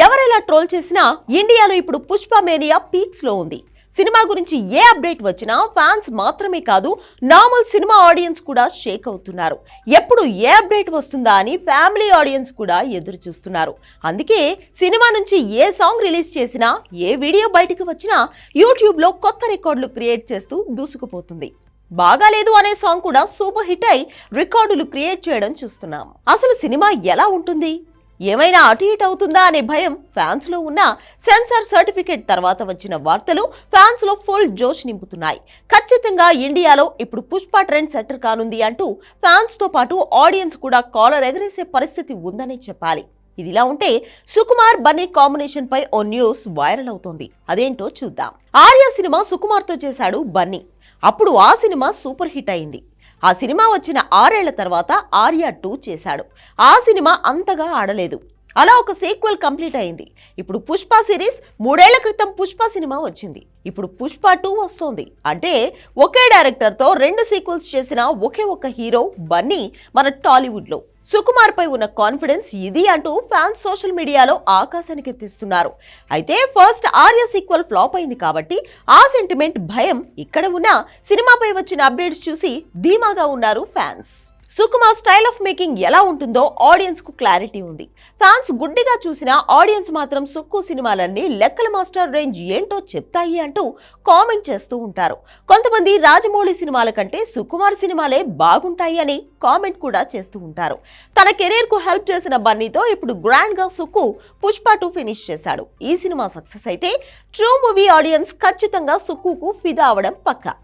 ఎవరెలా troll చేసినా ఇండియాలో ఇప్పుడు పుష్ప మేనియా పీక్స్లో ఉంది. సినిమా గురించి ఏ అప్డేట్ వచ్చినా ఫ్యాన్స్ మాత్రమే కాదు నార్మల్ సినిమా ఆడియన్స్ కూడా షేక్ అవుతున్నారు. ఎప్పుడు ఏ అప్డేట్ వస్తుందా అని ఫ్యామిలీ ఆడియన్స్ కూడా ఎదురు చూస్తున్నారు. అందుకే సినిమా నుంచి ఏ సాంగ్ రిలీజ్ చేసినా ఏ వీడియో బయటకు వచ్చినా యూట్యూబ్లో కొత్త రికార్డులు క్రియేట్ చేస్తూ దూసుకుపోతుంది. బాగాలేదు అనే సాంగ్ కూడా సూపర్ హిట్ అయి రికార్డులు క్రియేట్ చేయడం చూస్తున్నాం. అసలు సినిమా ఎలా ఉంటుంది? ఏమైనా అటు ఇటు అవుతుందా అనే భయం ఫ్యాన్స్లో ఉన్న సెన్సార్ సర్టిఫికేట్ తర్వాత వచ్చిన వార్తలు ఫ్యాన్స్లో ఫుల్ జోష్ నింపుతున్నాయి. ఖచ్చితంగా ఇండియాలో ఇప్పుడు పుష్ప ట్రెండ్ సెటర్ కానుంది అంటూ ఫ్యాన్స్తో పాటు ఆడియన్స్ కూడా కాలర్ ఎగరేసే పరిస్థితి ఉందనే చెప్పాలి. ఇదిలా ఉంటే సుకుమార్ బన్నీ కాంబినేషన్ పై ఓ న్యూస్ వైరల్ అవుతోంది. అదేంటో చూద్దాం. ఆర్య సినిమా సుకుమార్తో చేశాడు బన్నీ. అప్పుడు ఆ సినిమా సూపర్ హిట్ అయింది. ఆ సినిమా వచ్చిన ఆరేళ్ళ తర్వాత ఆర్య టూ చేశాడు. ఆ సినిమా అంతగా ఆడలేదు. అలా ఒక సీక్వెల్ కంప్లీట్ అయింది. ఇప్పుడు పుష్ప సిరీస్ మూడేళ్ళ క్రితం పుష్ప సినిమా వచ్చింది. ఇప్పుడు పుష్ప టూ వస్తోంది. అంటే ఒకే డైరెక్టర్తో రెండు సీక్వెల్స్ చేసిన ఒకే ఒక హీరో బన్నీ మన టాలీవుడ్లో. సుకుమార్ పై ఉన్న కాన్ఫిడెన్స్ ఇది అంటూ ఫ్యాన్స్ సోషల్ మీడియాలో ఆకాశానికి ఎత్తిస్తున్నారు. అయితే ఫస్ట్ ఆర్య సీక్వెల్ ఫ్లాప్ అయింది కాబట్టి ఆ సెంటిమెంట్ భయం ఇక్కడ ఉన్న సినిమాపై వచ్చిన అప్డేట్స్ చూసి ధీమాగా ఉన్నారు fans. Sukumar style of making ఎలా ఉంటుందో ఆడియన్స్కు క్లారిటీ ఉంది. ఫ్యాన్స్ గుడ్డిగా చూసిన ఆడియన్స్ మాత్రం సుక్కు సినిమాలన్నీ లెక్కల మాస్టర్ రేంజ్ ఏంటో చెప్తాయి అంటూ కామెంట్ చేస్తూ ఉంటారు. కొంతమంది రాజమౌళి సినిమాల కంటే సుకుమార్ సినిమాలే బాగుంటాయి అని కామెంట్ కూడా చేస్తూ ఉంటారు. తన కెరీర్కు హెల్ప్ చేసిన బన్నీతో ఇప్పుడు గ్రాండ్గా సుక్కు పుష్ప టూ ఫినిష్ చేశాడు. ఈ సినిమా సక్సెస్ అయితే ట్రూ మూవీ ఆడియన్స్ ఖచ్చితంగా సుక్కుకు ఫిదా అవడం పక్కా.